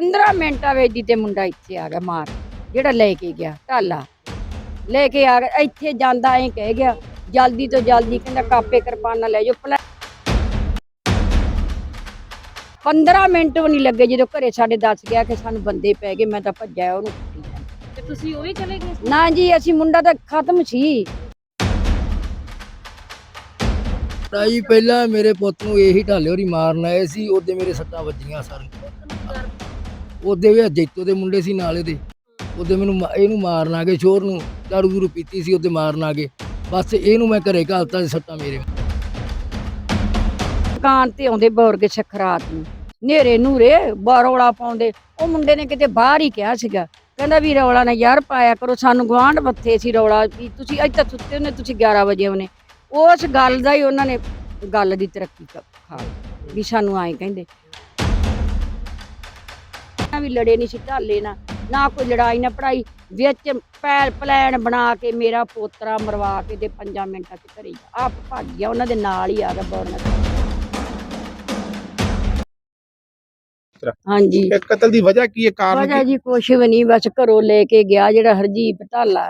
15 ਮਿੰਟਾਂ ਵਿੱਚ ਦੀ ਤੇ ਮੁੰਡਾ ਇੱਥੇ ਆ ਗਿਆ ਮਾਰ ਜਿਹੜਾ ਲੈ ਕੇ ਗਿਆ ਢਾਲਾ ਲੈ ਕੇ ਆ ਗਿਆ ਇੱਥੇ ਜਾਂਦਾ ਐ ਕਹਿ ਗਿਆ ਜਲਦੀ ਤੋਂ ਜਲਦੀ ਕਹਿੰਦਾ ਕਾਪੇ ਕਿਰਪਾਨਾਂ ਲੈ ਜਾਓ ਪਲੈ 15 ਮਿੰਟ ਵੀ ਨਹੀਂ ਲੱਗੇ ਜਦੋਂ ਘਰੇ ਸਾਡੇ ਦੱਸ ਗਿਆ ਕਿ ਸਾਨੂੰ ਬੰਦੇ ਪੈ ਗਏ ਮੈਂ ਤਾਂ ਭੱਜਿਆ ਉਹਨੂੰ। ਤੇ ਤੁਸੀਂ ਉਹ ਵੀ ਚਲੇ ਗਏ? ਨਾ ਜੀ ਅਸੀਂ ਮੁੰਡਾ ਤਾਂ ਖਤਮ ਸੀ ਤਾਈ ਪਹਿਲਾਂ ਮੇਰੇ ਪੁੱਤ ਨੂੰ ਇਹੀ ਢਾਲੇ ਹੋਰੀ ਮਾਰਨ ਆਏ ਸੀ ਉਹਦੇ ਮੇਰੇ ਸੱਟਾਂ ਵੱਜੀਆਂ ਸਰ ਉਹਦੇ ਵੀ ਜੈਤੋ ਦੇ ਮੁੰਡੇ ਸੀ ਨਾਲੇ ਦੇ ਉਹਦੇ ਮੈਨੂੰ ਮਾ- ਇਹਨੂੰ ਮਾਰਨ ਆ ਗਏ, ਸ਼ੋਰ ਨੂੰ ਦਾਰੂ ਦੂਰੂ ਪੀਤੀ ਸੀ, ਉਹਦੇ ਮਾਰਨ ਆ ਗਏ। ਬਸ ਇਹਨੂੰ ਮੈਂ ਘਰੇ ਘਾਲਤਾ ਸੱਟਾਂ ਮੇਰੇ। ਦੁਕਾਨ ਤੇ ਆਉਂਦੇ ਬੋਰਗੇ ਸਖਰਾਤ ਨੂੰ। ਨੇਰੇ ਨੂਰੇ ਬਾਰੋਲਾ ਪਾਉਂਦੇ। ਉਹ ਮੁੰਡੇ ਨੇ ਕਿਤੇ ਬਾਹਰ ਹੀ ਕਿਹਾ ਸੀਗਾ। ਕਹਿੰਦਾ ਵੀ ਰੌਲਾ ਨਾ ਯਾਰ ਪਾਇਆ ਕਰੋ, ਸਾਨੂੰ ਗਵਾਂਢ ਮੱਥੇ ਸੀ ਰੌਲਾ ਵੀ ਤੁਸੀਂ ਇੱਥੇ ਸੁੱਤੇ ਹੁੰਦੇ, ਤੁਸੀਂ 11 ਵਜੇ ਆਉਨੇ ਉਸ ਗੱਲ ਦਾ ਹੀ ਉਹਨਾਂ ਨੇ ਗੱਲ ਦੀ ਤਰੱਕੀ ਕ- ਖਾ ਲਈ। ਵੀ ਸਾਨੂੰ ਆਏ ਕਹਿੰਦੇ। ਵੀ ਲੜੇ ਨਹੀਂ ਸੀ ਢਾਲੇ ਨਾ ਨਾ ਕੋਈ ਲੜਾਈ ਨਾ ਪੜਾਈ ਵਿੱਚ ਪੈਲ ਪਲਾਨ ਬਣਾ ਕੇ ਮੇਰਾ ਪੋਤਰਾ ਮਰਵਾ ਕੇ ਤੇ 5 ਮਿੰਟਾਂ ਚ ਘਰੇ ਜਾ- ਆਪ ਭੱਜ ਗਿਆ ਉਹਨਾਂ ਦੇ ਨਾਲ ਹੀ ਆ ਗਿਆ ਬੋਰਨਾ ਹਾਂਜੀ। ਇਹ ਕਤਲ ਦੀ ਵਜ੍ਹਾ ਕੀ ਹੈ? ਕਾਰਨ ਵਜ੍ਹਾ ਜੀ ਕੁਛ ਵੀ ਨਹੀਂ ਬਸ ਘਰੋਂ ਲੈ ਕੇ ਗਿਆ ਜਿਹੜਾ ਹਰਜੀਤ ਢਾਲਾ।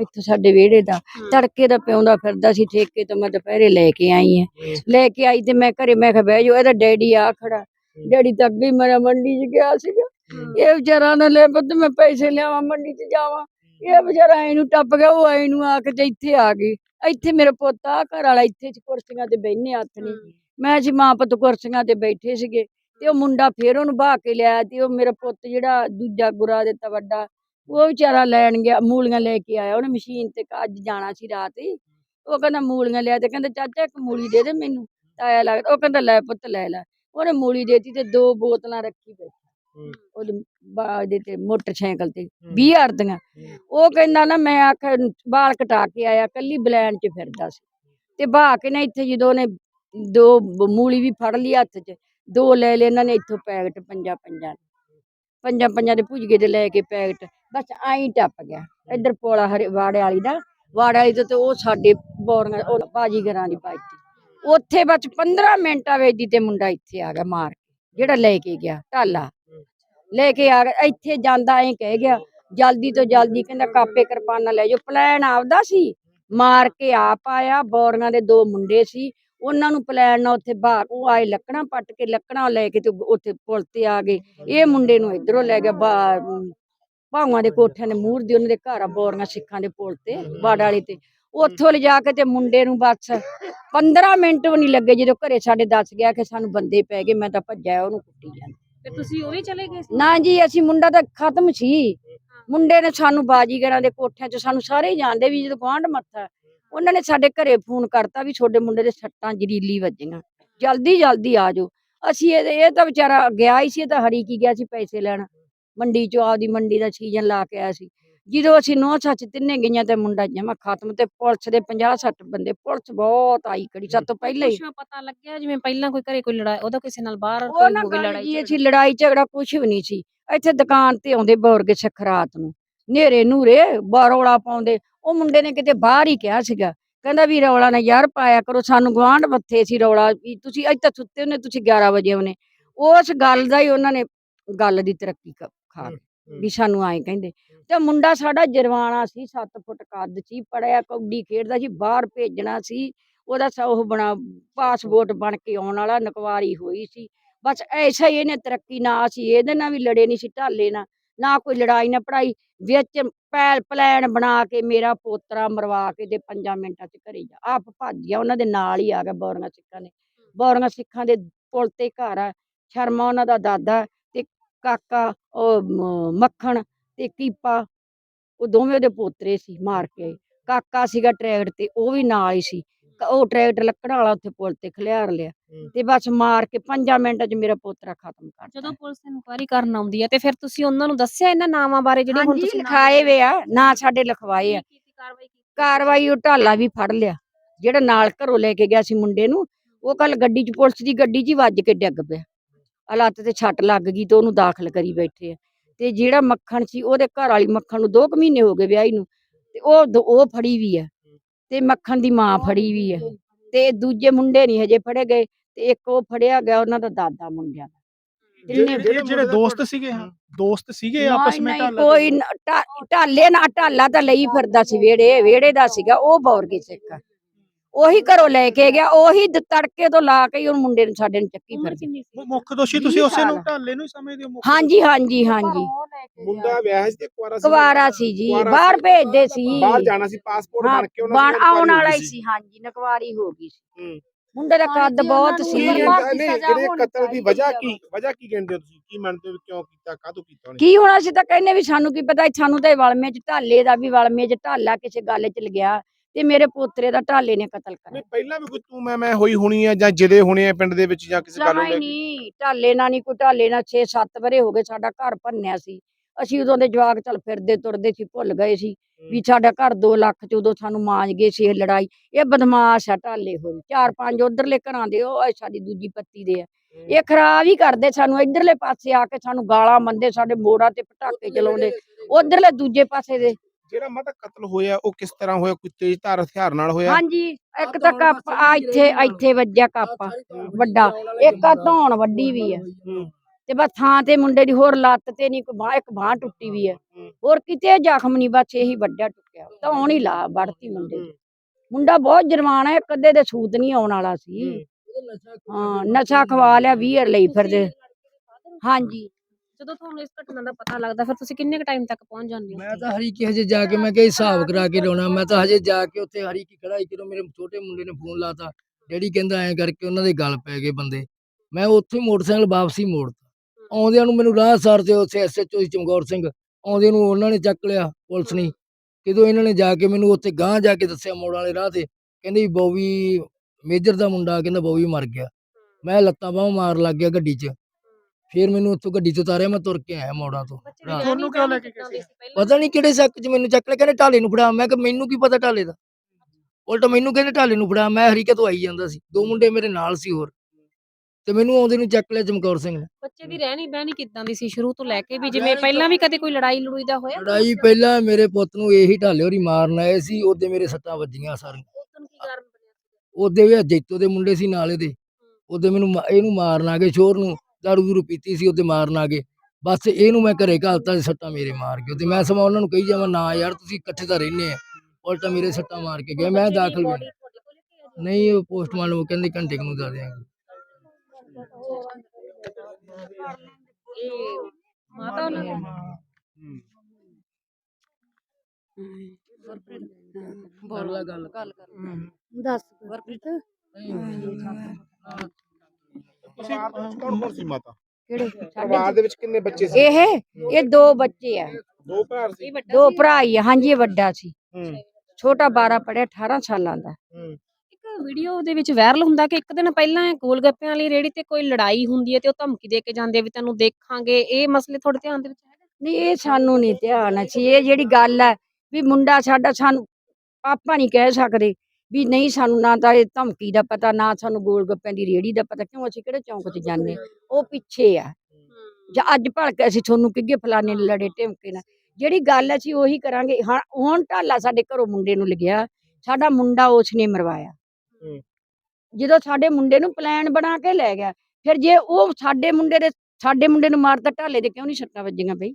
ਇੱਥੋਂ ਸਾਡੇ ਵਿਹੜੇ ਦਾ। ਤੜਕੇ ਦਾ ਪਿਉਂਦਾ ਫਿਰਦਾ ਸੀ ਠੇਕੇ ਤੋਂ ਮੈਂ ਦੁਪਹਿਰੇ ਲੈ ਕੇ ਆਈ ਹੂੰ। ਲੈ ਕੇ ਆਈ ਤੇ ਮੈਂ ਘਰੇ ਮੈਂ ਕਿਹਾ ਬਹਿ ਜਾਓ ਇਹਦਾ ਡੈਡੀ ਆ ਖੜਾ। ਡੈਡੀ ਤਾਂ ਅੱਗੇ ਮੇਰਾ ਮੰਡੀ 'ਚ ਗਿਆ ਸੀਗਾ। ਇਹ ਵਿਚਾਰਾ ਨਾ ਲੈ ਪੁੱਤ ਮੈਂ ਪੈਸੇ ਲਿਆਵਾਂ ਮੰਡੀ 'ਚ ਜਾਵਾਂ। ਇਹ ਵਿਚਾਰਾ ਇਹਨੂੰ ਟੱਪ ਗਿਆ ਉਹ ਆਈ ਨੂੰ ਆ ਕੇ ਤੇ ਇੱਥੇ ਆ ਗਈ। ਇੱਥੇ ਮੇਰਾ ਪੁੱਤ ਆ ਘਰ ਵਾਲਾ ਇੱਥੇ ਚ ਕੁਰਸੀਆਂ ਤੇ ਬੈਠਨੇ ਹੱਥ ਨਹੀਂ। ਮੈਂ ਜੀ ਮਾਂ ਪੁੱਤ ਕੁਰਸੀਆਂ ਤੇ ਬੈਠੇ ਸੀਗੇ ਤੇ ਉਹ ਮੁੰਡਾ ਫੇਰ ਉਹਨੂੰ ਬਾਹ ਕੇ ਲਿਆਇਆ ਤੇ ਉਹ ਮੇਰਾ ਪੁੱਤ ਜਿਹੜਾ ਦੂਜਾ ਗੁਰਾ ਦਿੱਤਾ ਵੱਡਾ ਉਹ ਵਿਚਾਰਾ ਲੈਣ ਗਿਆ ਮੂਲੀਆਂ ਲੈ ਕੇ ਆਇਆ। ਉਹਨੇ ਮਸ਼ੀਨ ਤੇ ਅੱਜ ਜਾਣਾ ਸੀ ਰਾਤ ਹੀ। ਉਹ ਕਹਿੰਦਾ ਮੂਲੀਆਂ ਲਿਆ ਤੇ ਕਹਿੰਦਾ ਚਾਚਾ ਇੱਕ ਮੂਲੀ ਦੇ ਦੇ ਮੈਨੂੰ। ਤਾਇਆ ਲੱਗਦਾ ਉਹ ਕਹਿੰਦਾ ਲੈ ਪੁੱਤ ਲੈ ਲੈ। ਉਹਨੇ ਮੂਲੀ ਦੇਤੀ ਤੇ ਦੋ ਬੋਤਲਾਂ ਰੱਖੀ ਹੂੰ। ਉਹਦੇ ਬਾ- ਦੇ ਤੇ ਮੋਟਰਸਾਈਕਲ ਤੇ 20 ਹਜ਼ਾਰ ਦੀਆਂ। ਉਹ ਕਹਿੰਦਾ ਨਾ ਮੈਂ ਆਖ ਬਾਲ ਕਟਾ ਕੇ ਆਇਆ ਕੱਲੀ ਬਲੈਨ ਚ ਫਿਰਦਾ ਸੀ। ਤੇ ਬਾਹ ਕੇ ਨਾ ਇੱਥੇ ਜਦੋਂ ਉਹਨੇ ਦੋ ਮੂਲੀ ਵੀ ਫੜ ਲਈ ਹੱਥ 'ਚ ਦੋ ਲੈ ਲਏ ਇਹਨਾਂ ਨੇ ਇੱਥੋਂ ਪੈਕਟ ਪੰਜਾਂ ਪੰਜਾਂ। ਪੰਜਾਂ ਪੰਜਾਂ ਦੇ ਭੁਜਗੇ ਦੇ ਲੈ ਕੇ ਪੈਕਟ ਬਸ ਆਈ ਟੱਪ ਗਿਆ। ਇੱਧਰ ਪੋਲਾ ਹਰੇ ਵਾੜੇ ਵਾਲੀ ਦਾ ਵਾੜੇ ਵਾਲੀ ਤੋਂ ਤੇ ਉਹ ਸਾਡੇ ਬੋਰੀਆਂ ਉਹ ਬਾਜੀ ਘਰਾਂ ਦੀ ਪਾਈਤੀ ਉੱਥੇ ਬਸ 15 ਮਿੰਟਾਂ ਵਿੱਚ ਦੀ ਤੇ ਮੁੰਡਾ ਇੱਥੇ ਆ ਗਿਆ ਮਾਰ ਜਿਹੜਾ ਲੈ ਕੇ ਗਿਆ ਢਾਲਾ। ਲੈ ਕੇ ਆ ਗਿਆ ਇੱਥੇ ਜਾਂਦਾ ਐ ਕਹਿ ਗਿਆ, ਜਲਦੀ ਤੋਂ ਜਲਦੀ ਕਹਿੰਦਾ ਕਾਪੇ ਕਿਰਪਾਨਾਂ ਲੈ ਜਾਓ, ਪਲਾਨ ਆਪਦਾ ਸੀ, ਮਾਰ ਕੇ ਆਪ ਆਇਆ, ਬੋਰੀਆਂ ਦੇ ਦੋ ਮੁੰਡੇ ਸੀ, ਉਹਨਾਂ ਨੂੰ ਪਲਾਨ ਨਾਲ ਉੱਥੇ ਬਾ ਉਹ ਆਏ ਲੱਕੜਾਂ ਪੱਟ ਕੇ, ਲੱਕੜਾਂ ਲੈ ਕੇ ਤੇ ਉੱਥੇ ਪੁਲ ਤੇ ਆ ਗਏ, ਇਹ ਮੁੰਡੇ ਨੂੰ ਇਧਰੋਂ ਲੈ ਗਿਆ ਭਾਵਾਂ ਦੇ ਕੋਠਿਆਂ ਦੇ ਮੂਹਰ ਦੀ, ਉਹਨਾਂ ਦੇ ਘਰ ਆ ਬੋਰੀਆਂ ਸਿੱਖਾਂ ਦੇ ਪੁਲ ਤੇ, ਬਾੜ ਵਾਲੀ ਤੇ, ਉੱਥੋਂ ਲਿਜਾ ਕੇ ਤੇ ਮੁੰਡੇ ਨੂੰ ਬਸ 15 ਮਿੰਟ ਵੀ ਨਹੀਂ ਲੱਗੇ ਜਦੋਂ ਘਰੇ ਸਾਡੇ ਦੱਸ ਗਿਆ ਕਿ ਸਾਨੂੰ ਬੰਦੇ ਪੈ ਗਏ, ਮੈਂ ਤਾਂ ਭੱਜਿਆ, ਉਹਨੂੰ ਕੁੱਟੀ ਜਾਂਦੀ। ਤੇ ਤੁਸੀਂ ਉਹ ਵੀ ਚਲੇ ਗਏ ਸੀ? ਨਾ ਜੀ ਅਸੀਂ ਮੁੰਡਾ ਤਾਂ ਖਤਮ ਸੀ। ਮੁੰਡੇ ਨੇ ਸਾਨੂੰ ਬਾਜੀਗਰਾਂ ਦੇ ਕੋਠਿਆਂ 'ਚ ਸਾਨੂੰ ਸਾਰੇ ਹੀ ਜਾਣਦੇ ਵੀ ਜਦੋਂ ਗੁਆਂਢ ਮੱਥਾ ਉਹਨਾਂ ਨੇ ਸਾਡੇ ਘਰੇ ਫੋਨ ਕਰਤਾ ਵੀ ਤੁਹਾਡੇ ਮੁੰਡੇ ਦੇ ਸੱਟਾਂ ਜ਼ਰੀਲੀ ਵੱਜੀਆਂ। ਜਲਦੀ ਜਲਦੀ ਆ ਜਾਓ। ਅਸੀਂ ਇਹ ਇਹ ਤਾਂ ਵਿਚਾਰਾ ਗਿਆ ਹੀ ਸੀ ਇਹ ਤਾਂ ਹਰੀ ਕੀ ਗਿਆ ਸੀ ਪੈਸੇ ਲੈਣ। ਮੰਡੀ 'ਚੋਂ ਆਪਦੀ ਮੰਡੀ ਦਾ ਸੀਜ਼ਨ ਲਾ ਕੇ ਆਇਆ ਸੀ। ਜਦੋਂ ਅਸੀਂ ਨੌ ਸੱਚ ਤਿੰਨੇ ਗਈਆਂ ਤੇ ਮੁੰਡਾ ਜਮਾ ਖਤਮ ਤੇ ਪੁਲਿਸ ਦੇ 50 60 ਬੰਦੇ ਪੁਲਿਸ ਬਹੁਤ ਆਈ ਕੜੀ ਸਭ ਤੋਂ ਪਹਿਲਾਂ ਹੀ। ਪਤਾ ਲੱਗਿਆ ਜਿਵੇਂ ਪਹਿਲਾਂ ਕੋਈ ਘਰੇ ਕੋਈ ਲੜਾਈ ਉਹਦਾ ਕਿਸੇ ਨਾਲ ਬਾਹਰ ਕੋਈ ਹੋ ਗਈ ਲੜਾਈ ਜੀ ਝਗੜਾ? ਅਸੀਂ ਲੜਾਈ ਝਗੜਾ ਕੁਝ ਵੀ ਨਹੀਂ ਸੀ। ਇੱਥੇ ਦੁਕਾਨ ਤੇ ਆਉਂਦੇ ਬੋਰਗੇ ਸਖਰਾਤ ਨੂੰ। ਨੇਰੇ ਨੂਰੇ ਬਾਰੋਲਾ ਪਾਉਂਦੇ। ਉਹ ਮੁੰਡੇ ਨੇ ਕਿਤੇ ਬਾਹਰ ਹੀ ਕਿਹਾ ਸੀਗਾ। ਕਹਿੰਦਾ ਵੀ ਰੌਲਾ ਨਾ ਯਾਰ ਪਾਇਆ ਕਰੋ ਸਾਨੂੰ ਗਵਾਂਢ ਬੱਥੇ ਸੀ ਰੌਲਾ ਵੀ ਤੁਸੀਂ ਇੱਥੇ ਸੁੱਤੇ ਹੁੰਦੇ ਤੁਸੀਂ 11 ਵਜੇ ਆਉਨੇ ਉਸ ਗੱਲ ਦਾ ਹੀ ਉਹਨਾਂ ਨੇ ਗੱਲ ਦੀ ਤਰੱਕੀ ਖਾ ਲਈ। ਵੀ ਸਾਨੂੰ ਆਏ ਕਹਿੰਦੇ। ਤੇ ਮੁੰਡਾ ਸਾਡਾ ਜਰਵਾਣਾ ਸੀ 7 ਫੁੱਟ ਕੱਦ ਸੀ ਪੜਿਆ ਕੌਡੀ ਖੇਡਦਾ ਸੀ, ਬਾਹਰ ਭੇਜਣਾ ਸੀ। ਉਹਦਾ ਉਹ ਬਣਾ, ਪਾਸਪੋਰਟ ਬਣ ਕੇ ਆਉਣ ਵਾਲਾ, ਨਕਵਾਰੀ ਹੋਈ ਸੀ। ਬਸ ਐਸਾ ਹੀ ਇਹਨੇ ਤਰੱਕੀ, ਨਾ ਸੀ ਇਹਦੇ ਨਾਲ ਵੀ ਲੜੇ ਨਹੀਂ ਸੀ, ਢਾਲੇ ਨਾਲ। ਨਾ ਕੋਈ ਲੜਾਈ, ਨਾ ਪੜਾਈ ਵਿੱਚ ਪਲਾਨ ਬਣਾ ਕੇ ਮੇਰਾ ਪੋਤਰਾ ਮਰਵਾ ਕੇ ਤੇ 5 ਮਿੰਟਾਂ ਚ ਘਰੇ ਜਾ, ਆਪ ਭੱਜ ਗਿਆ। ਉਹਨਾਂ ਦੇ ਨਾਲ ਹੀ ਆ ਗਿਆ ਬੋਰੀਆਂ ਸਿੱਖਾਂ ਨੇ ਬੋਰੀਆਂ ਸਿੱਖਾਂ ਦੇ ਪੁਲ ਤੇ ਘਰ ਆ। ਸ਼ਰਮਾ ਉਹਨਾਂ ਦਾ ਦਾਦਾ ਤੇ ਕਾਕਾ, ਉਹ ਮੱਖਣ ਤੇ ਕੀਪਾ ਉਹ ਦੋਵੇਂ ਉਹਦੇ ਪੋਤਰੇ ਸੀ ਮਾਰ ਕੇ। ਆਏ। ਕਾਕਾ ਸੀਗਾ ਟਰੈਕਟਰ ਤੇ ਉਹ ਵੀ ਨਾਲ ਹੀ ਸੀ। ਉਹ ਟਰੈਕਟਰ ਲੱਕੜਾਂ ਵਾਲਾ ਉੱਥੇ ਪੁਲ ਤੇ ਖਲਿਆਰ ਲਿਆ ਤੇ ਬਸ ਮਾਰ ਕੇ 5 ਮਿੰਟਾਂ 'ਚ ਮੇਰਾ ਪੋਤਰਾ ਖਤਮ ਕਰ ਜਦੋਂ ਪੁਲਿਸ ਇਨਕੁਆਇਰੀ ਕਰਨ ਆਉਂਦੀ ਹੈ ਤੇ ਫਿਰ ਤੁਸੀਂ ਉਹਨਾਂ ਨੂੰ ਦੱਸਿਆ ਇਹਨਾਂ ਨਾਵਾਂ ਬਾਰੇ ਜਿਹੜੇ ਹੁਣ ਤੁਸੀਂ ਲਿਖਾਏ ਵੇ ਆ ਨਾ ਸਾਡੇ ਲਿਖਵਾਏ ਆ। ਕਾਰਵਾਈ ਉਹ ਢਾਲਾ ਵੀ ਫੜ ਲਿਆ ਜਿਹੜਾ ਨਾਲ ਘਰੋਂ ਲੈ ਕੇ ਗਿਆ ਸੀ ਮੁੰਡੇ ਨੂੰ ਉਹ ਕੱਲ ਗੱਡੀ 'ਚ ਪੁਲਿਸ ਦੀ ਗੱਡੀ 'ਚ ਹੀ ਵੱਜ ਕੇ ਡਿੱਗ ਪਿਆ। ਆਹ ਲੱਤ ਤੇ ਛੱਟ ਲੱਗ ਗਈ ਤੇ ਉਹਨੂੰ ਦਾਖਲ ਕਰੀ ਬੈਠੇ ਆ। ਤੇ ਜਿਹੜਾ ਮੱਖਣ ਸੀ ਉਹਦੇ ਘਰ ਵਾਲੀ ਮੱਖਣ ਨੂੰ 2 ਮਹੀਨੇ ਹੋ ਗਏ ਵਿਆਹੀ ਨੂੰ ਤੇ ਉਹ ਉਹ ਫੜੀ ਵੀ ਆ। ਤੇ ਮੱਖਣ ਦੀ ਮਾਂ ਫੜੀ ਵੀ ਆ। ਤੇ ਦੂਜੇ ਮੁੰਡੇ ਨਹੀਂ ਹਜੇ ਫੜੇ ਗਏ ਤੇ ਇੱਕ ਉਹ ਫੜਿਆ ਗਿਆ ਉਹਨਾਂ ਦਾ ਦਾਦਾ ਮੁੰਡਿਆਂ ਦਾ। ਜਿਹੜੇ ਦੋਸਤ ਸੀਗੇ ਹਾਂ। ਦੋਸਤ ਸੀਗੇ ਆਪਸ ਵਿੱਚ ਢਾਲਾ ਕੋਈ ਢਾਲੇ ਨਾ ਢਾਲਾ ਤਾਂ ਲਈ ਫਿਰਦਾ ਸੀ ਵੇੜੇ ਵੇੜੇ ਦਾ ਸੀਗਾ ਉਹ ਬੌਰਗੇ ਸਿੱਖ। ਉਹੀ ਘਰੋਂ ਲੈ ਕੇ ਗਿਆ ਉਹੀ ਦ- ਤੜਕੇ ਤੋਂ ਲਾ ਕੇ ਹੀ ਉਹ ਮੁੰਡੇ ਨੂੰ ਸਾਡੇ ਨੂੰ ਚੱਕੀ ਉਮਰ ਫਿਰਦੀ। ਕਿੰਨੀ ਸੀ? ਮੁੱਖ ਦੋਸ਼ੀ ਤੁਸੀਂ ਉਸੇ ਨੂੰ। ਢਾਲੇ ਨੂੰ ਹੀ ਸਮਝਦੇ ਹੋ ਮੁੱਖ ਹਾਂਜੀ ਹਾਂਜੀ ਹਾਂਜੀ। ਮੁੰਡਾ ਵਿਆਹ ਸੀ ਤੇ ਕੁਆਰਾ ਸੀ ਕੁਵਾਰਾ ਸੀ ਜੀ ਕੁਆਰਾ ਬਾਹਰ ਸੀ। ਭੇਜਦੇ ਸੀ। ਬਾਹਰ ਜਾਣਾ ਸੀ ਪਾਸਪੋਰਟ ਹਾਂ, ਬਣ ਕੇ ਉਹਨਾਂ ਦੀ ਆਉਣ ਵਾਲਾ ਹੋ ਸੀ। ਹਾਂਜੀ ਨਕਵਾਰੀ ਹੋ ਗਈ ਸੀ। ਮੁੰਡੇ ਦਾ ਕੱਦ ਬਹੁਤ ਸੀ। ਨਹੀਂ ਸਜ਼ਾ ਜਿਹੜੇ ਹੋਣੀ ਕਤਲ ਦੀ ਵਜ੍ਹਾ ਕੀ ਵਜ੍ਹਾ ਕੀ ਕਹਿੰਦੇ ਹੋ ਤੁਸੀਂ? ਕੀ ਮੰਨਦੇ ਹੋ ਵੀ ਕਿਉਂ ਕੀਤਾ ਕਾਹਤੋਂ ਕੀਤਾ ਉਹਨੇ? ਕੀ ਹੋਣਾ ਸੀ ਤਾਂ ਕਹਿੰਦੇ ਵੀ ਸਾਨੂੰ ਕੀ ਪਤਾ ਸਾਨੂੰ ਤਾਂ ਇਹ ਵਲਮੇ ਚ ਢਾਲੇ ਦਾ ਵੀ ਵਲਮੇ ਚ ਢਾਲਾ ਕਿਸੇ ਗੱਲ ਚ ਲਗਿਆ। ਤੇ ਮੇਰੇ ਪੋਤਰੇ ਦਾ ਢਾਲੇ ਨੇ ਕਤਲ ਕਰਿਆ ਨਹੀਂ ਪਹਿਲਾਂ ਵੀ ਕੋਈ ਤੂੰ ਮੈਂ ਮੈਂ ਹੋਈ ਹੋਣੀ ਆ ਜਾਂ ਜਿਹਦੇ ਹੋਣੇ ਆ ਪਿੰਡ ਦੇ ਵਿੱਚ ਜਾਂ ਕਿਸੇ ਗੱਲ ਨੂੰ ਕੇ? ਨਹੀਂ ਢਾਲੇ ਨਾਲ ਨਹੀਂ ਕੋਈ ਢਾਲੇ ਨਾਲ 6-7 ਵਰੇ ਹੋ ਗਏ ਸਾਡਾ ਘਰ ਭੰਨਿਆ ਸੀ। ਅਸੀਂ ਉਦੋਂ ਦੇ ਜਵਾਕ ਚੱਲ ਫਿਰਦੇ ਤੁਰਦੇ ਸੀ ਭੁੱਲ ਗਏ ਸੀ ਵੀ ਸਾਡਾ ਘਰ 2 ਲੱਖ ਚ ਉਦੋਂ ਸਾਨੂੰ ਮਾਂਜ ਗਏ ਸੀ ਇਹ ਲੜਾਈ। ਇਹ ਬਦਮਾਸ਼ ਆ ਢਾਲੇ ਹੋਈ ਚਾਰ ਪੰਜ ਉਧਰਲੇ ਘਰਾਂ ਦੇ ਉਹ ਆ ਸਾਡੀ ਦੂਜੀ ਪੱਤੀ ਦੇ ਆ। ਇਹ ਖਰਾਬ ਹੀ ਕਰਦੇ ਸਾਨੂੰ ਇਧਰਲੇ ਪਾਸੇ ਆ ਕੇ ਸਾਨੂੰ ਗਾਲਾਂ ਮੰਦੇ ਸਾਡੇ ਮੋੜਾਂ ਤੇ ਪਟਾਕੇ ਚਲਾਉਂਦੇ। ਉਧਰਲੇ ਦੂਜੇ ਪਾਸੇ ਦੇ। ਜਿਹੜਾ ਮਾਤਾ ਕਤਲ ਹੋਇਆ ਉਹ ਕਿਸ ਤਰ੍ਹਾਂ ਹੋਇਆ? ਕੋਈ ਤੇਜ਼ ਧਾਰ ਹਥਿਆਰ ਨਾਲ ਹੋਇਆ? ਹਾਂਜੀ ਇੱਕ ਤਾਂ ਕੱਪ ਆ ਇੱਥੇ ਇੱਥੇ ਵੱਜਿਆ ਕੱਪ। ਵੱਡਾ ਇੱਕ ਆ ਧੌਣ ਵੱਡੀ ਵੀ ਆ। ਤੇ ਬਸ ਥਾਂ ਤੇ ਮੁੰਡੇ ਦੀ ਹੋਰ ਲੱਤ ਤੇ ਨਹੀਂ ਕੋਈ ਬਾਹ ਇੱਕ ਬਾਹ ਟੁੱਟੀ ਵੀ ਹੈ। ਹੋਰ ਕਿਤੇ ਜ਼ਖਮ ਨਹੀਂ ਬਸ ਇਹੀ ਵੱਡਾ ਟੁੱਟਿਆ। ਧੌਣ ਹੀ ਲਾ ਵੜਤੀ ਮੁੰਡੇ ਦੀ। ਮੁੰਡਾ ਬਹੁਤ ਜਰਮਾਨਾ ਇੱਕ ਅੱਧੇ ਦੇ ਸੂਤ ਨਹੀਂ ਆਉਣ ਵਾਲਾ ਸੀ। ਹਾਂ। ਨਸ਼ਾ ਖਵਾ ਲਿਆ 20 ਲਈ ਫਿਰਦੇ। ਹਾਂਜੀ। ਜਦੋਂ ਤੁਹਾਨੂੰ ਇਸ ਘਟਨਾ ਦਾ ਪਤਾ ਲੱਗਦਾ ਫਿਰ ਤੁਸੀਂ ਕਿੰਨੇ ਕ ਟਾਈਮ ਤੱਕ ਪਹੁੰਚ ਜਾਂਦੇ ਹੋ ਮੈਂ ਤਾਂ ਹਰੀ ਕੀ ਹਜੇ ਜਾ ਕੇ ਮੈਂ ਕਿਹਾ ਹਿਸਾਬ ਕਰਾ ਕੇ ਲਾਉਣਾ ਮੈਂ ਤਾਂ ਹਜੇ ਜਾ ਕੇ ਉੱਥੇ ਹਰੀ ਕੀ ਖੜਾ ਸੀ ਜਦੋਂ ਮੇਰੇ ਛੋਟੇ ਮੁੰਡੇ ਨੇ ਫੋਨ ਲਾਤਾ ਡੈਡੀ ਕਹਿੰਦਾ ਐਂ ਕਰਕੇ ਉਹਨਾਂ ਦੇ ਗੱਲ ਪੈ ਗਏ ਬੰਦੇ। ਮੈਂ ਉੱਥੇ ਹੀ ਮੋਟਰਸਾਈਕਲ ਵਾਪਸੀ ਮੋੜਤਾ। ਆਉਂਦਿਆਂ ਨੂੰ ਮੈਨੂੰ ਰਾਹ ਸਰ ਤੇ ਉੱਥੇ ਐਸਐਚਓ ਚਮਗੌਰ ਸਿੰਘ। ਆਉਂਦੇ ਨੂੰ ਉਹਨਾਂ ਨੇ ਚੱਕ ਲਿਆ ਪੁਲਿਸ ਨੇ। ਜਦੋਂ ਇਹਨਾਂ ਨੇ ਜਾ ਕੇ ਮੈਨੂੰ ਉੱਥੇ ਗਾਂਹ ਜਾ ਕੇ ਦੱਸਿਆ ਮੋੜ ਵਾਲੇ ਰਾਹ ਤੇ ਕਹਿੰਦੇ ਬੋਵੀ ਮੇਜਰ ਦਾ ਮੁੰਡਾ ਕਹਿੰਦਾ ਬੋਵੀ ਮਰ ਗਿਆ। ਮੈਂ ਲੱਤਾਂ ਬਾਹਾਂ ਮਾਰ ਲੱਗ ਗਿਆ ਗੱਡੀ 'ਚ। ਫਿਰ ਮੈਨੂੰ ਉੱਥੋਂ ਗੱਡੀ 'ਚ ਉਤਾਰਿਆ ਮੈਂ ਤੁਰ ਕੇ ਆਇਆ ਮੋੜਾਂ ਤੋਂ। ਦੀ ਰਾਤ। ਤੁਹਾਨੂੰ ਕਿਉਂ ਲੈ ਕੇ ਗਏ ਦੀ ਸੀ? ਪਤਾ ਨਹੀਂ ਕਿਹੜੇ ਸੱਕ 'ਚ ਮੈਨੂੰ ਚੱਕ ਲਿਆ ਕਹਿੰਦੇ ਢਾਲੇ ਨੂੰ ਫੜਾ। ਮੈਂ ਕਿ ਮੈਨੂੰ ਕੀ ਪਤਾ ਢਾਲੇ ਦਾ? ਉਲਟਾ ਮੈਨੂੰ ਕਹਿੰਦੇ ਢਾਲੇ ਨੂੰ ਫੜਾ ਮੈਂ ਹਰੀਕੇ ਤੋਂ ਆਈ ਜਾਂਦਾ ਸੀ। ਦੋ ਮੁੰਡੇ ਮੇਰੇ ਨਾਲ ਸੀ ਹੋਰ। ਤੇ ਮੈਨੂੰ ਆਉਂਦੇ ਨੂੰ ਚੱਕ ਲਿਆ ਚਮਕੌਰ ਸਿੰਘ ਨੇ। ਬੱਚੇ ਦੀ ਰਹਿਣੀ ਬਹਿਣੀ ਕਿੱਦਾਂ ਦੀ ਸੀ ਸ਼ੁਰੂ ਤੋਂ ਲੈ ਕੇ ਵੀ ਜਿਵੇਂ ਪਹਿਲਾਂ ਵੀ ਕਦੇ ਕੋਈ ਲੜਾਈ ਲੜੂਈ ਦਾ ਹੋਇਆ? ਲੜਾਈ ਪਹਿਲਾਂ ਮੇਰੇ ਪੁੱਤ ਨੂੰ ਇਹੀ ਢਾਲੇ ਹੋਰੀ ਮਾਰਨ ਆਏ ਸੀ ਉਹਦੇ ਮੇਰੇ ਸੱਟਾਂ ਵੱਜੀਆਂ ਸਾਰੀਆਂ। ਉਦੋਂ ਕੀ ਕਾਰਨ ਬਣਿਆ ਸੀ ਉਹਦੇ ਵੀ ਜੈਤੋ ਦੇ ਮੁੰਡੇ ਸੀ ਨਾਲ ਇਹਦੇ। ਉਹਦੇ ਮੈਨੂੰ ਮਾ- ਇਹਨੂੰ ਮਾਰਨ ਆ ਗਏ ਸ਼ੋਰ ਨੂੰ। ਦਾਰੂ ਦੂਰੂ ਪੀਤੀ ਸੀ ਉਹਦੇ ਮਾਰਨ ਆ ਗਏ ਬਸ ਇਹਨੂੰ ਮੈਂ ਘਰੇ ਘਾਲਤਾ ਸੀ ਸੱਟਾਂ ਮੇਰੇ ਮਾਰ ਕੇ ਤੇ ਮੈਂ ਸਮਾਂ ਉਹਨਾਂ ਨੂੰ ਕਹੀ ਜਾਵਾਂ ਨਾ ਯਾਰ ਤੁਸੀਂ ਇਕੱਠੇ ਤਾਂ ਰਹਿੰਦੇ ਆ। ਉਲਟਾ ਮੇਰੇ ਸੱਟਾਂ ਮਾਰ ਕੇ ਗਏ ਮੈਂ ਦਾਖਲ ਵੀ? ਨਹੀਂ ਉਹ ਪੋਸਟਮਾਰਟਮ ਉਹ ਕਹਿੰਦੇ ਘੰਟੇ ਨੂੰ ਦੱਸ ਦਿਆਂਗੇ। ਇਹ ਮਾਤਾ ਉਹਨਾਂ ਦੀ ਬੋਲ ਗੱਲ ਗੱਲ ਕਰ। ਦੱਸ। ਗੁਰਪ੍ਰੀਤ ਤੁਸੀਂ ਕੌਣ ਕੌਣ ਸੀ ਮਾਤਾ? ਕਿਹੜੇ ਪਰਿਵਾਰ ਦੇ ਵਿੱਚ ਕਿੰਨੇ ਬੱਚੇ ਸੀ? ਇਹ ਇਹ ਦੋ ਬੱਚੇ ਆ। ਦੋ ਭਰਾ ਸੀ? ਦੋ। ਭਰਾ ਹੀ ਆ। ਹਾਂਜੀ ਇਹ ਵੱਡਾ ਸੀ। ਛੋਟਾ 12 ਪੜਿਆ 18 ਸਾਲਾਂ ਦਾ। ਇੱਕ ਵੀਡੀਓ ਦੇ ਵਿੱਚ ਵਾਇਰਲ ਹੁੰਦਾ ਕਿ ਇੱਕ ਦਿਨ ਪਹਿਲਾਂ ਗੋਲ ਗੱਪਿਆਂ ਵਾਲੀ ਰੇੜੀ ਤੇ ਕੋਈ ਲੜਾਈ ਹੁੰਦੀ ਹੈ ਤੇ ਉਹ ਧਮਕੀ ਦੇ ਕੇ ਜਾਂਦੇ ਵੀ ਤੈਨੂੰ ਦੇਖਾਂਗੇ। ਇਹ ਮਸਲੇ ਤੁਹਾਡੇ ਧਿਆਨ ਦੇ ਵਿੱਚ ਹੈਗਾ? ਨਹੀਂ ਇਹ ਸਾਨੂੰ ਨਹੀਂ ਧਿਆਨ। ਸੀ ਇਹ ਜਿਹੜੀ ਗੱਲ ਹੈ ਵੀ ਮੁੰਡਾ ਸਾਡਾ ਸਾਨੂੰ ਆਪਾਂ ਨਹੀਂ ਕਹਿ ਸਕਦੇ। ਵੀ ਨਹੀਂ ਸਾਨੂੰ ਨਾ ਤਾਂ ਇਹ ਧਮਕੀ ਦਾ ਪਤਾ ਨਾ ਸਾਨੂੰ ਗੋਲ ਗੱਪਿਆਂ ਦੀ ਰੇੜੀ ਦਾ ਪਤਾ ਕਿਉਂ ਅਸੀਂ ਕਿਹੜੇ ਚੌਂਕ 'ਚ ਜਾਂਦੇ? ਉਹ ਪਿੱਛੇ ਆ। ਜਾਂ ਅੱਜ ਭਲਕੇ ਅਸੀਂ ਤੁਹਾਨੂੰ ਕਿੱਗੇ ਫਲਾਣੇ ਨੇ ਲੜੇ ਢਿਮਕੇ ਨਾਲ। ਜਿਹੜੀ ਗੱਲ ਅਸੀਂ ਉਹੀ ਕਰਾਂਗੇ। ਹਾਂ ਹੁਣ ਢਾਲਾ ਸਾਡੇ ਘਰੋਂ ਮੁੰਡੇ ਨੂੰ ਲਿਖਿਆ ਸਾਡਾ ਮੁੰਡਾ ਉਸ ਨੇ ਮਰਵਾਇਆ। ਜਦੋਂ ਸਾਡੇ ਮੁੰਡੇ ਨੂੰ ਪਲਾਨ ਬਣਾ ਕੇ ਲੈ ਗਿਆ ਫਿਰ ਜੇ ਉਹ ਸਾਡੇ ਮੁੰਡੇ ਦੇ ਸਾਡੇ ਮੁੰਡੇ ਨੂੰ ਮਾਰਤਾ ਢਾਲੇ ਦੇ ਕਿਉਂ ਨਹੀਂ ਸੱਟਾਂ ਵੱਜੀਆਂ ਬਈ?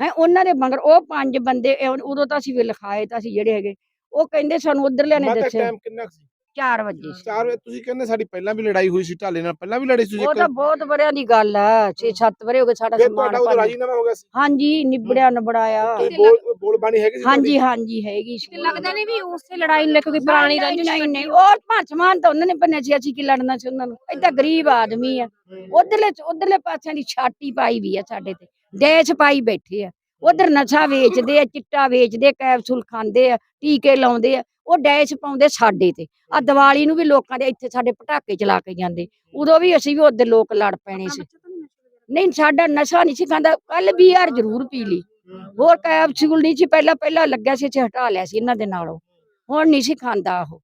ਹੈ। ਉਹਨਾਂ ਦੇ ਮਗਰ ਉਹ ਪੰਜ ਬੰਦੇ ਉਦੋਂ ਤਾਂ ਅਸੀਂ ਵੀ ਲਿਖਾਏ ਤਾਂ ਸੀ ਜਿਹੜੇ ਹੈਗੇ ਉਹ ਕਹਿੰਦੇ ਸਾਨੂੰ ਉਧਰਲਿਆਂ ਨੇ ਮਾਤਾ ਦੱਸਿਆ ਟਾਈਮ ਕਿੰਨਾ ਕੁ ਸੀ? 4 ਵਜੇ। ਸੀ। 4 ਵਜੇ ਤੁਸੀਂ ਕਹਿੰਦੇ ਸਾਡੀ ਪਹਿਲਾਂ ਵੀ ਲੜਾਈ ਹੋਈ ਸੀ ਢਾਲੇ ਨਾਲ ਪਹਿਲਾਂ ਵੀ ਲੜੇ ਸੀ ਤੁਸੀਂ ਉਹ ਤਾਂ ਬਹੁਤ ਵਰਿਆਂ ਦੀ ਗੱਲ ਆ। 6-7 ਵਰੇ ਹੋ ਗਏ ਸਾਡਾ ਫਿਰ ਸਮਾਨ ਤੁਹਾਡਾ ਉਹ ਭੰਨ- ਰਾਜੀਨਾਮਾ ਹੋ ਗਿਆ ਸੀ। ਹਾਂਜੀ ਨਿਬੜਿਆ ਨਬੜਾਇਆ। ਕੋਈ ਬੋਲ ਬੋਲ ਬਾਣੀ ਹੈਗੀ ਸੀ ਹਾਂਜੀ ਹਾਂਜੀ ਹੈਗੀ ਸੀ। ਤੇ ਲੱਗਦਾ ਨਹੀਂ ਵੀ ਉਸੇ ਲੜਾਈ ਨੂੰ ਲੈ ਕੇ ਕੋਈ ਪੁਰਾਣੀ ਨਹੀਂ, ਰੰਜਿਸ਼ ਨਹੀਂ ਨਹੀਂ ਉਹ ਭਾਂਸਮਾਨ ਤਾਂ ਉਹਨਾਂ ਨੇ ਬੰਨਿਆ ਸੀ ਅਸੀਂ ਕੀ ਲੜਨਾ ਸੀ ਉਹਨਾਂ ਨੂੰ? ਏਦਾਂ ਗਰੀਬ ਆਦਮੀ ਆ। ਉਧਰਲੇ ਉਧਰਲੇ ਪਾਸਿਆਂ ਦੀ ਛਾਤੀ ਪਾਈ ਵੀ ਆ ਸਾਡੇ ਤੇ। ਡੈਸ਼ ਪਾਈ ਬੈਠੇ ਆ। ਉਧਰ ਨਸ਼ਾ ਵੇਚਦੇ ਆ, ਚਿੱਟਾ ਵੇਚਦੇ ਕੈਪਸੂਲ ਖਾਂਦੇ ਆ, ਟੀਕੇ ਲਾਉਂਦੇ ਆ, ਉਹ ਡੈਸ਼ ਪਾਉਂਦੇ ਸਾਡੇ ਤੇ। ਆ ਦੀਵਾਲੀ ਨੂੰ ਵੀ ਲੋਕਾਂ ਦੇ ਇੱਥੇ ਸਾਡੇ ਪਟਾਕੇ ਚਲਾ ਕੇ ਜਾਂਦੇ। ਉਦੋਂ ਵੀ ਅਸੀਂ ਵੀ ਉਹਦੇ ਲੋਕ ਲੜ ਪੈਣੇ ਸੀ। ਨਹੀਂ, ਸਾਡਾ ਨਸ਼ਾ ਨਹੀਂ ਸੀ ਖਾਂਦਾ ਕੱਲ ਵੀ ਯਾਰ ਜ਼ਰੂਰ ਪੀ ਲਈ। ਹੋਰ ਕੈਪਸੂਲ ਨਹੀਂ ਸੀ, ਪਹਿਲਾਂ ਪਹਿਲਾਂ ਲੱਗਿਆ ਸੀ, ਅਸੀਂ ਹਟਾ ਲਿਆ ਸੀ ਇਹਨਾਂ ਦੇ ਨਾਲੋਂ। ਹੁਣ ਨਹੀਂ ਸੀ ਖਾਂਦਾ ਉਹ।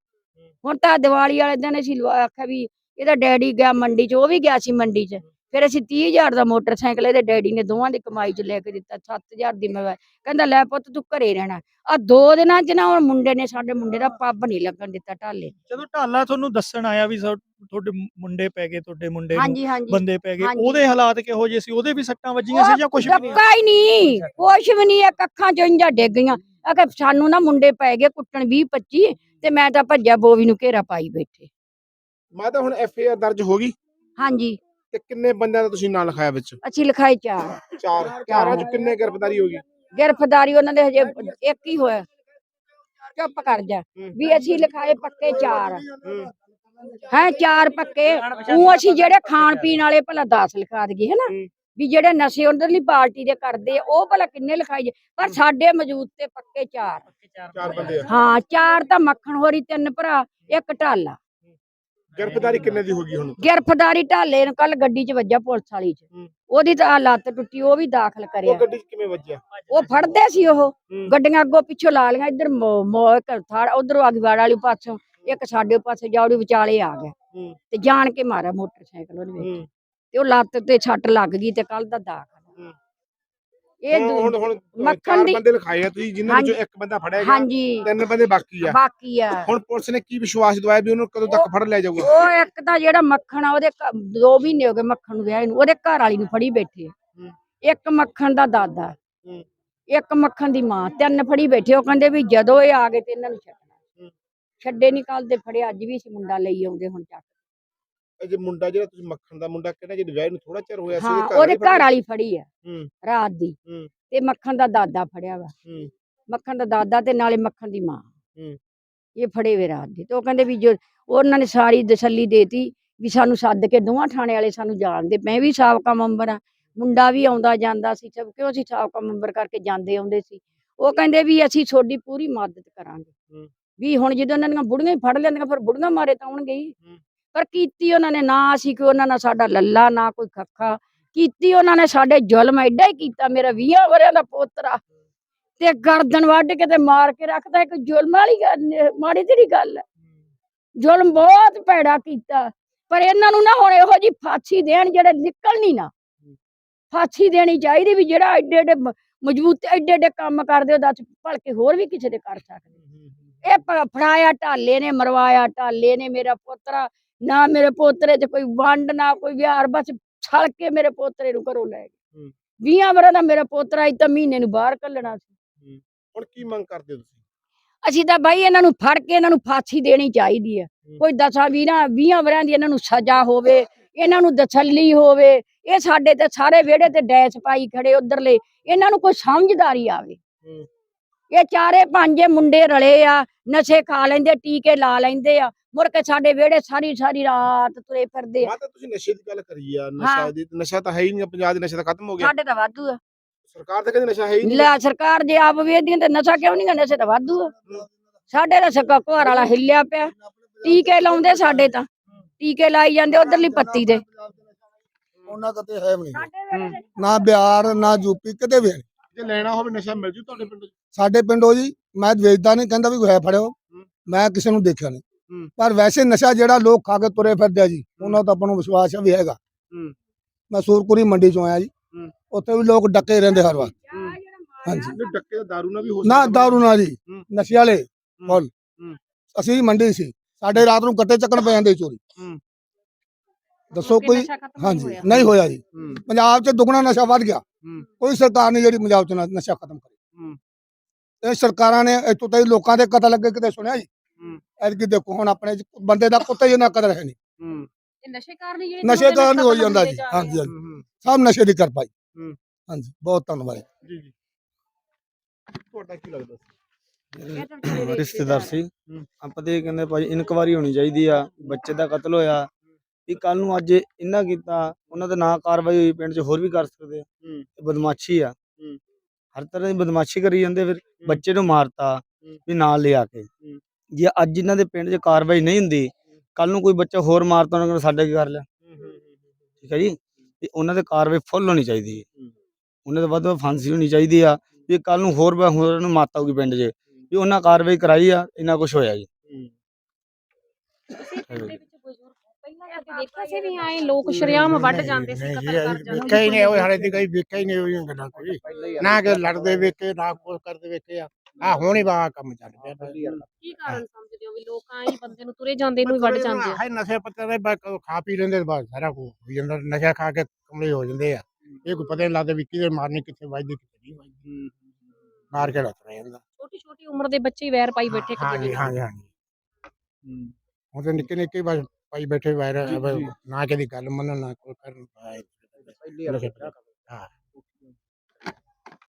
ਹੁਣ ਤਾਂ ਦੀਵਾਲੀ ਵਾਲੇ ਦਿਨ ਅਸੀਂ ਆਖਿਆ ਵੀ ਇਹਦਾ ਡੈਡੀ ਗਿਆ ਮੰਡੀ 'ਚ, ਉਹ ਵੀ ਗਿਆ ਸੀ ਮੰਡੀ 'ਚ। ਫਿਰ ਅਸੀਂ 30000 ਦਾ ਮੋਟਰਸਾਈਕਲ ਇਹਦੇ ਡੈਡੀ ਨੇ ਦੋਵਾਂ ਦੀ ਕਮਾਈ ਚ ਲੈ ਕੇ ਦਿੱਤਾ 7000 ਦੀ ਮੈਂ ਕਹਿੰਦਾ ਲੈ ਪੁੱਤ ਤੂੰ ਘਰੇ ਰਹਿਣਾ। ਆ ਦੋ ਦਿਨਾਂ ਚ ਨਾ ਉਹ ਮੁੰਡੇ ਨੇ ਸਾਡੇ ਮੁੰਡੇ ਦਾ ਪੱਬ ਨਹੀਂ ਲੱਗਣ ਦਿੱਤਾ ਢਾਲੇ। ਜਦੋਂ ਢਾਲਾ ਤੁਹਾਨੂੰ ਦੱਸਣ ਆਇਆ ਵੀ ਤੁਹਾਡੇ ਮੁੰਡੇ ਪੈ ਗਏ ਤੁਹਾਡੇ ਮੁੰਡੇ ਨੂੰ ਬੰਦੇ ਪੈ ਗਏ। ਉਹਦੇ ਹਾਲਾਤ ਕਿਹੋ ਜਿਹੇ ਸੀ? ਉਹਦੇ ਵੀ ਸੱਟਾਂ ਵੱਜੀਆਂ ਸੀ ਜਾਂ ਕੁਝ ਵੀ ਨਹੀਂ? ਹੀ ਨਹੀਂ। ਕੁਛ ਵੀ ਨਹੀਂ ਇਹ ਅੱਖਾਂ ਚੋਂ ਇੰਜਾ ਡਿੱਗ ਗਈਆਂ। ਆ ਕਿ ਸਾਨੂੰ ਨਾ ਮੁੰਡੇ ਪੈ ਗਏ ਕੁੱਟਣ 20 25 ਤੇ ਮੈਂ ਤਾਂ ਭੱਜਿਆ ਬੋਵੀ ਨੂੰ ਘੇਰਾ ਪਾਈ ਬੈਠੇ। ਮੈਂ ਤਾਂ ਹੁਣ ਐਫ ਆਰ ਦਰਜ ਹੋ ਗਈ। ਹਾਂਜੀ। ਤੇ ਕਿੰਨੇ ਬੰਦਿਆਂ ਦਾ ਤੁਸੀਂ ਨਾਂ ਲਿਖਾਇਆ ਵਿੱਚ? ਅਸੀਂ ਲਿਖਾਈ ਚਾਰ। ਚਾਰ। ਚਾਰਾਂ ਚ ਕਿੰਨੇ ਗ੍ਰਿਫਤਾਰੀ ਹੋ ਗਈ? ਗ੍ਰਿਫਤਾਰੀ ਉਹਨਾਂ ਦੇ ਹਜੇ ਇੱਕ ਹੀ ਹੋਇਆ। ਚੁੱਪ ਕਰ ਜਾ। ਵੀ ਅਸੀਂ ਲਿਖਾਏ ਪੱਕੇ ਚਾਰ। ਹੂੰ। ਚਾਰ ਪੱਕੇ। ਉਹ ਅਸੀਂ ਜਿਹੜੇ ਖਾਣ ਪੀਣ ਵਾਲੇ ਭਲਾ 10 ਲਿਖਾ ਦਈਏ ਹਨਾ। ਵੀ ਜਿਹੜੇ ਨਸ਼ੇ ਉਧਰਲੀ ਪਾਰਟੀ ਦੇ ਕਰਦੇ ਉਹ ਭਲਾ ਕਿੰਨੇ ਲਿਖਾਈ ਜੇ? ਪਰ ਸਾਡੇ ਮੌਜੂਦ ਤੇ ਪੱਕੇ ਚਾਰ। ਚਾਰ ਬੰਦੇ ਹਾਂ ਚਾਰ ਤਾਂ ਮੱਖਣ ਹੋਰੀ ਤਿੰਨ ਭਰਾ ਇੱਕ ਢਾਲਾ ਗ੍ਰਿਫਤਾਰੀ ਕਿੰਨੇ ਦੀ ਹੋ ਗਈ ਹੁਣ ਗ੍ਰਿਫਤਾਰੀ ਢਾਲੇ ਨੂੰ ਕੱਲ ਗੱਡੀ 'ਚ ਵੱਜਾ ਪੁਲਿਸ ਵਾਲੀ 'ਚ ਹੂੰ। ਉਹਦੀ ਤਾਂ ਆਹ ਲੱਤ ਟੁੱਟੀ ਉਹ ਵੀ ਦਾਖਲ ਉਹ ਕਰਿਆ ਗੱਡੀ 'ਚ ਕਿਵੇਂ ਵੱਜਿਆ ਉਹ ਫੜਦੇ ਸੀ ਉਹ ਹੂੰ। ਗੱਡੀਆਂ ਅੱਗੋਂ ਪਿੱਛੋਂ ਲਾ ਲੀਆਂ ਇੱਧਰ ਮੋ ਮੋ- ਇੱਕ ਥਾੜ ਉਧਰੋਂ ਅਗਵਾੜ ਵਾਲੀ ਪਾਸੋਂ ਇੱਕ ਸਾਡੇ ਪਾਸੇ ਜਾਉੜੀ ਵਿਚਾਲੇ ਆ ਗਿਆ ਹੂੰ। ਤੇ ਜਾਣ ਕੇ ਮਾਰਿਆ ਮੋਟਰਸਾਈਕਲ ਉਹਨੇ ਵਿੱਚ ਹੂੰ। ਤੇ ਉਹ ਲੱਤ ਤੇ ਛੱਟ ਲੱਗ ਗਈ ਤੇ ਕੱਲ ਦਾ ਦਾਖਲ। ਇਹ ਹੁਣ ਦੂ- ਹੁਣ ਹੁਣ ਮੱਖਣ ਚਾਰ ਦੀ- ਬੰਦੇ ਲਿਖਾਏ ਆ ਤੁਸੀਂ ਜਿਨ੍ਹਾਂ ਵਿੱਚੋਂ ਇੱਕ ਬੰਦਾ ਫੜਿਆ ਗਿਆ ਹਾਂਜੀ। ਤਿੰਨ ਬੰਦੇ ਬਾਕੀ ਆ। ਬਾਕੀ ਆ। ਹੁਣ ਪੁਲਿਸ ਨੇ ਕੀ ਵਿਸ਼ਵਾਸ ਦਵਾਇਆ ਵੀ ਉਹਨੂੰ ਕਦੋਂ ਤੱਕ ਫੜ ਲਿਆ ਜਾਊਗਾ? ਉਹ ਇੱਕ ਤਾਂ ਜਿਹੜਾ ਮੱਖਣ ਆ ਉਹਦੇ ਘ- ਦੋ ਮਹੀਨੇ ਹੋ ਗਏ ਮੱਖਣ ਨੂੰ ਵਿਆਹ ਨੂੰ ਉਹਦੇ ਘਰ ਵਾਲੀ ਨੂੰ ਫੜੀ ਬੈਠੇ। ਇੱਕ ਮੱਖਣ ਦਾ ਦਾਦਾ। ਹੂੰ। ਇੱਕ ਮੱਖਣ ਦੀ ਮਾਂ ਤਿੰਨ ਫੜੀ ਬੈਠੇ ਉਹ ਕਹਿੰਦੇ ਵੀ ਜਦੋਂ ਇਹ ਆ ਗਏ ਤੇ ਇਹਨਾਂ ਨੂੰ ਛੱਡਣਾ। ਛੱਡੇ ਨਹੀਂ ਕੱਲ ਦੇ ਫੜੇ ਅੱਜ ਵੀ ਸੀ ਮੁੰਡਾ ਲਈ ਆਉਂਦੇ ਹੁਣ ਚੱਕ ਇਹ ਜੇ ਮੁੰਡਾ ਜਿਹੜਾ ਤੁਸੀਂ ਮੱਖਣ ਦਾ ਮੁੰਡਾ ਕਹਿੰਦਾ ਜਿਹਦੇ ਵਿਆਹ ਨੂੰ ਥੋੜਾ ਚਿਰ ਹੋਇਆ ਸੀ ਹਾਂ ਉਹਦੇ ਘਰ ਵਾਲੀ ਫੜੀ ਆ ਹੂੰ। ਰਾਤ ਦੀ ਹੂੰ। ਤੇ ਮੱਖਣ ਦਾ ਦਾਦਾ ਫੜਿਆ ਵਾ ਹੂੰ। ਮੱਖਣ ਦਾ ਦਾਦਾ ਤੇ ਨਾਲੇ ਮੱਖਣ ਦੀ ਮਾਂ ਹੂੰ। ਇਹ ਫੜੇ ਵੇ ਰਾਤ ਦੇ ਤੇ ਉਹ ਕਹਿੰਦੇ ਵੀ ਜੋ ਉਹਨਾਂ ਨੇ ਸਾਰੀ ਤਸੱਲੀ ਦੇਤੀ ਵੀ ਸਾਨੂੰ ਸੱਦ ਕੇ ਦੋਵਾਂ ਥਾਣੇ ਵਾਲੇ ਸਾਨੂੰ ਜਾਣਦੇ ਮੈਂ ਵੀ ਸਾਬਕਾ ਮੈਂਬਰ ਆ ਮੁੰਡਾ ਵੀ ਆਉਂਦਾ ਜਾਂਦਾ ਸੀ ਸਭ ਕਿਉਂ ਅਸੀਂ ਸਾਬਕਾ ਮੈਂਬਰ ਕਰਕੇ ਜਾਂਦੇ ਆਉਂਦੇ ਸੀ ਉਹ ਕਹਿੰਦੇ ਵੀ ਅਸੀਂ ਤੁਹਾਡੀ ਪੂਰੀ ਮਦਦ ਕਰਾਂਗੇ। ਵੀ ਹੁਣ ਜਦੋਂ ਉਹਨਾਂ ਦੀਆਂ ਬੁੜੀਆਂ ਹੀ ਫੜ ਲੈਂਦੀਆਂ ਫਿਰ ਬੁੜੀਆਂ ਮਾਰੇ ਤਾਂ ਆਉਣਗੇ ਹੂੰ। ਪਰ ਕੀਤੀ ਉਹਨਾਂ ਨੇ ਨਾ ਅਸੀਂ ਕੋਈ, ਉਹਨਾਂ ਨਾਲ ਸਾਡਾ ਲੱਲਾ, ਨਾ ਕੋਈ ਖੱਖਾ। ਕੀਤੀ ਉਹਨਾਂ ਨੇ ਸਾਡੇ ਜ਼ੁਲਮ ਐਡਾ ਹੀ ਕੀਤਾ, ਮੇਰਾ 20 ਵਰਿਆਂ ਦਾ ਪੋਤਰਾ ਤੇ ਗਰਦਨ ਵੱਢ ਕੇ ਤੇ ਮਾਰ ਕੇ ਰੱਖਦਾ, ਇੱਕ ਜ਼ੁਲਮ ਵਾਲੀ ਮਾੜੀ ਜਿਹੜੀ ਗੱਲ ਹੈ ਜ਼ੁਲਮ ਬਹੁਤ ਭੈੜਾ ਕੀਤਾ, ਪਰ ਇਹਨਾਂ ਨੂੰ ਨਾ ਹੁਣ ਇਹੋ ਜੀ ਫਾਂਸੀ ਦੇਣ ਜਿਹੜੇ ਨਿਕਲਣੀ ਨਾ। ਫਾਂਸੀ ਦੇਣੀ ਚਾਹੀਦੀ ਵੀ ਜਿਹੜਾ ਐਡੇ ਐਡੇ ਮਜ਼ਬੂਤ ਐਡੇ ਐਡੇ ਕੰਮ ਕਰਦੇ ਉਹ ਦੱਸ ਭਲਕੇ ਹੋਰ ਵੀ ਕਿਸੇ ਦੇ ਕਰ ਸਕਦੇ। ਇਹ ਫੜਾਇਆ ਢਾਲੇ ਨੇ, ਮਰਵਾਇਆ ਢਾਲੇ ਨੇ, ਮੇਰਾ ਪੋਤਰਾ ਨਾ ਮੇਰੇ ਪੋਤਰੇ 'ਚ ਕੋਈ ਵੰਡ ਨਾ ਕੋਈ ਵਿਹਾਰ ਬਸ ਛਲ ਕੇ ਮੇਰੇ ਪੋਤਰੇ ਨੂੰ ਘਰੋਂ ਲੈ ਗਏ ਹੂੰ। 20 ਵਰਾਂ ਦਾ ਮੇਰਾ ਪੋਤਰਾ ਇੱਕ ਤਾਂ ਮਹੀਨੇ ਨੂੰ ਬਾਹਰ ਕੱਢਣਾ ਸੀ ਹੁਣ ਕੀ ਮੰਗ ਕਰਦੇ ਤੁਸੀਂ ਅਸੀਂ ਤਾਂ ਬਾਈ ਇਹਨਾਂ ਨੂੰ ਫੜ ਕੇ ਇਹਨਾਂ ਨੂੰ ਫਾਂਸੀ ਦੇਣੀ ਚਾਹੀਦੀ ਹੈ। ਕੋਈ ਦਸਾਂ ਵੀਰਾਂ 20 ਵਰਿਆਂ ਦੀ ਇਹਨਾਂ ਨੂੰ ਸਜ਼ਾ ਹੋਵੇ ਇਹਨਾਂ ਨੂੰ ਤਸੱਲੀ ਹੋਵੇ ਇਹ ਸਾਡੇ ਤੇ ਸਾਰੇ ਵਿਹੜੇ ਤੇ ਡੈਸ ਪਾਈ ਖੜੇ ਉਧਰਲੇ ਇਹਨਾਂ ਨੂੰ ਕੋਈ ਸਮਝਦਾਰੀ ਆਵੇ। ਇਹ ਚਾਰੇ ਪੰਜੇ ਮੁੰਡੇ ਰਲੇ ਆ ਨਸ਼ੇ ਖਾ ਲੈਂਦੇ ਟੀਕੇ ਲਾ ਲੈਂਦੇ ਆ ਮੁੜ ਕੇ ਸਾਡੇ ਵਿਹੜੇ ਸਾਰੀ ਸਾਰੀ ਰਾਤ ਤੁਰੇ ਫਿਰਦੇ ਆ। ਮਾਤਾ ਤੁਸੀਂ ਨਸ਼ੇ ਦੀ ਗੱਲ ਕਰੀ ਆ ਨਸ਼ਾ ਦੀ ਨਸ਼ਾ ਤਾਂ ਹੈ ਹੀ ਨਹੀਂ ਪੰਜਾਬ ਦੇ ਨਸ਼ਾ ਤਾਂ ਖਤਮ ਹੋ ਗਿਆ ਸਾਡੇ ਤਾਂ ਵਾਧੂ ਆ। ਸਰਕਾਰ ਤਾਂ ਕਹਿੰਦੀ ਨਸ਼ਾ ਹੈ ਹੀ ਨਹੀਂ। ਲੈ ਸਰਕਾਰ ਜੇ ਆਪ ਵੇਚਦੀਆਂ ਤੇ ਨਸ਼ਾ ਕਿਉਂ ਨਹੀਂ ਨਸ਼ੇ ਤਾਂ ਵਾਧੂ ਆ। ਸਾਡੇ ਤਾਂ ਸੱਕਾ ਘਰ ਵਾਲਾ ਹਿੱਲਿਆ ਪਿਆ। ਟੀਕੇ ਲਾਉਂਦੇ ਸਾਡੇ ਤਾਂ। ਟੀਕੇ ਲਾਈ ਜਾਂਦੇ ਉਧਰਲੀ ਪੱਤੀ ਦੇ। ਉਹਨਾਂ ਕਦੇ ਹੈ ਵੀ ਨਹੀਂ। ਨਾ ਬਿਹਾਰ ਨਾ ਯੂਪੀ ਕਿਤੇ ਵੀ ਨਹੀਂ। ਜੇ ਲੈਣਾ ਹੋਵੇ ਨਸ਼ਾ ਮਿਲ ਜੂ ਤੁਹਾਡੇ ਪਿੰਡ ਸਾਡੇ ਪਿੰਡੋਂ ਜੀ ਮੈਂ ਵੇਚਦਾ ਨਹੀਂ ਕਹਿੰਦਾ ਵੀ ਹੈ ਫੜਿਓ ਮੈਂ ਕਿਸੇ ਨੂੰ ਦੇਖਿਆ ਨਹੀਂ। ਪਰ ਵੈਸੇ ਨਸ਼ਾ ਜਿਹੜਾ ਲੋਕ ਖਾ ਕੇ ਤੁਰੇ ਫਿਰਦੇ ਆ ਜੀ ਉਹਨਾਂ ਦਾ ਆਪਾਂ ਨੂੰ ਵਿਸ਼ਵਾਸ ਵੀ ਹੈਗਾ। ਮੈਂ ਸੂਰਪੁਰੀ ਮੰਡੀ ਚੋਂ ਆਇਆ ਜੀ। ਉੱਥੇ ਵੀ ਲੋਕ ਡੱਕੇ ਰਹਿੰਦੇ ਹਰ ਵਾਰ ਹਾਂਜੀ ਡੱਕੇ ਦਾ ਦਾਰੂ ਨਾਲ ਵੀ ਹੋ ਨਾ ਸਕਦਾ ਦਾਰੂ ਨਾ ਜੀ ਹੂੰ। ਨਸ਼ੇ ਵਾਲੇ ਫੁੱਲ ਹੂੰ। ਅਸੀਂ ਮੰਡੀ ਸੀ ਸਾਡੇ ਰਾਤ ਨੂੰ ਕੱਟੇ ਚੱਕਣ ਪੈ ਜਾਂਦੇ ਚੋਰੀ। ਦੱਸੋ ਕੋਈ ਹਾਂਜੀ। ਨਹੀਂ ਹੋਇਆ ਜੀ। ਪੰਜਾਬ 'ਚ ਦੁੱਗਣਾ ਨਸ਼ਾ ਵੱਧ ਗਿਆ। ਕੋਈ ਸਰਕਾਰ ਨਹੀਂ ਜਿਹੜੀ ਪੰਜਾਬ 'ਚ ਨਸ਼ਾ ਖਤਮ ਕਰੀ। ਹੂੰ। ਇਹ ਸਰਕਾਰਾਂ ਨੇ ਇੱਥੋਂ ਤਾਈ ਲੋਕਾਂ ਦੇ ਕਤਲ ਅੱਗੇ ਕਿਤੇ ਸੁਣਿਆ ਜੀ? ਹੂੰ। ਐਤਕੀ ਦੇਖੋ ਹੁਣ ਆਪਣੇ ਬੰਦੇ ਦਾ ਕੁੱਤੇ ਜਿੰਨਾ ਕਦਰ ਹੈ ਨਹੀਂ। ਹੂੰ। ਇਹ ਨਸ਼ੇ ਕਾਰਨ ਹੀ ਜਿਹੜੇ ਨਸ਼ੇ ਕਾਰਨ ਹੀ ਜਾਂਦਾ ਜੀ। ਹਾਂਜੀ। ਹਾਂਜੀ। ਸਭ ਨਸ਼ੇ ਦੀ ਕਿਰਪਾ ਜੀ। ਹੂੰ। ਹਾਂਜੀ ਬਹੁਤ ਧੰਨਵਾਦ। ਜੀ ਜੀ। ਤੁਹਾਡਾ ਕੀ ਲੱਗਦਾ ਰਿਸ਼ਤੇਦਾਰ ਸੀ। ਆਪਾਂ ਤੇ ਇਹ ਕਹਿੰਦੇ ਭਾਈ ਇਨਕੁਆਰੀ ਹੋਣੀ ਚਾਹੀਦੀ ਆ। ਬੱਚੇ ਦਾ ਕਤਲ ਹੋਇਆ। ਵੀ ਕੱਲ ਨੂੰ ਅੱਜ ਇਹਨਾਂ ਕੀਤਾ ਉਹਨਾਂ ਦੇ ਨਾਂ ਕਾਰਵਾਈ ਹੋਈ ਪਿੰਡ 'ਚ ਹੋਰ ਵੀ ਕਰ ਸਕਦੇ ਆ। ਹੂੰ। ਇਹ ਬਦਮਾਸ਼ੀ ਆ। ਹੂੰ। ਹਰ ਤਰ੍ਹਾਂ ਦੀ ਬਦਮਾਸ਼ੀ ਕਰੀ ਜਾਂਦੇ ਫਿਰ ਬੱਚੇ ਨੂੰ ਮਾਰਤਾ ਵੀ ਨਾਲ ਲਿਆ ਕੇ। ਜੇ ਅੱਜ ਇਹਨਾਂ ਦੇ ਪਿੰਡ 'ਚ ਕਾਰਵਾਈ ਨਹੀਂ ਹੁੰਦੀ ਕੱਲ ਨੂੰ ਕੋਈ ਬੱਚਾ ਹੋਰ ਮਾਰਤਾ ਉਹਨਾਂ ਨੇ ਸਾਡੇ ਕੀ ਕਰ ਲਿਆ। ਠੀਕ ਹੈ ਜੀ? ਤੇ ਉਹਨਾਂ ਤੇ ਕਾਰਵਾਈ ਫੁੱਲ ਹੋਣੀ ਚਾਹੀਦੀ ਹੈ। ਹੂੰ। ਉਹਨਾਂ ਦੇ ਵੱਧ ਤੋਂ ਵੱਧ ਫਾਂਸੀ ਹੋਣੀ ਚਾਹੀਦੀ ਆ ਵੀ ਕੱਲ ਨੂੰ ਹੋਰ ਬ- ਹੋਰ ਨੂੰ ਮਾਤਾ ਹੋਊਗੀ ਪਿੰਡ 'ਚ ਵੀ ਉਹਨਾਂ ਕਾਰਵਾਈ ਕਰਾਈ ਆ ਇੰਨਾ ਕੁਝ ਹੋਇਆ ਜੀ। ਤੁਸੀਂ ਪਿੰਡ ਦੇ ਵਿੱਚ ਬਜ਼ੁਰਗ ਹੋ ਪਹਿਲਾਂ ਦੇਖਿਆ ਸੀ ਵੀ ਆਏ ਲੋਕ ਸ਼ਰੇਆਮ ਵੱਢ ਜਾਂਦੇ ਸੀ ਕਤਲ ਕਰ ਜਾਂਦੇ ਵੇਖਿਆ ਹੀ ਨਹੀਂ ਉਹ ਹਾਲੇ ਤੇ ਕਈ ਵੇਖਿਆ ਹੀ ਨਹੀਂ ਉਹ ਗੱਲਾਂ ਕੋਈ। ਨਾ ਕਿ ਲੜਦੇ ਵੇਖੇ ਨਾ ਕੁਝ ਕਰਦੇ ਵੇਖੇ ਆ। ਆ ਹੁਣ ਹੀ ਬਾ ਕੰਮ ਚੱਲ ਪਿਆ। ਕੀ ਕਾਰਨ ਸਮਝਦੇ ਹੋ ਵੀ ਲੋਕ ਆਏ ਬੰਦੇ ਨੂੰ ਤੁਰੇ ਜਾਂਦੇ ਨੂੰ ਹੀ ਵੱਢ ਜਾਂਦੇ ਆ? ਹਾਏ ਨਸ਼ੇ ਪੱਤੇ ਦੇ ਬਸ ਖਾ ਪੀ ਲੈਂਦੇ ਸਾਰਾ ਕੁਝ ਹੋ ਜਾਂਦਾ। ਨਸ਼ਾ ਖਾ ਕੇ ਕਮਲੇ ਹੋ ਜਾਂਦੇ ਆ। ਇਹ ਕੋਈ ਪਤਾ ਨਹੀਂ ਲੱਗਦਾ ਵੀ ਕਿਹਦੇ ਮਾਰਨੀ ਕਿੱਥੇ ਵੱਜਦੀ ਕਿੱਥੇ ਨਹੀਂ ਵੱਜਦੀ। ਮਾਰ ਕੇ ਲੱਤ ਜਾਂਦਾ ਛੋਟੀ ਛੋਟੀ ਉਮਰ ਦੇ ਬੱਚੇ ਹੀ ਵੈਰ ਪਾਈ ਬੈਠੇ ਇੱਕ ਹਾਂਜੀ ਹਾਂਜੀ ਹਾਂਜੀ ਹੁਣ ਤਾਂ ਨਿੱਕੇ ਨਿੱਕੇ ਬਸ ਪਾਈ ਬੈਠੇ ਵਾਇਰ ਨਾ ਕਦੀ ਗੱਲ ਮੰਨਣ ਨਾ ਕੋਈ ਕਰਨ। ਹਾਂ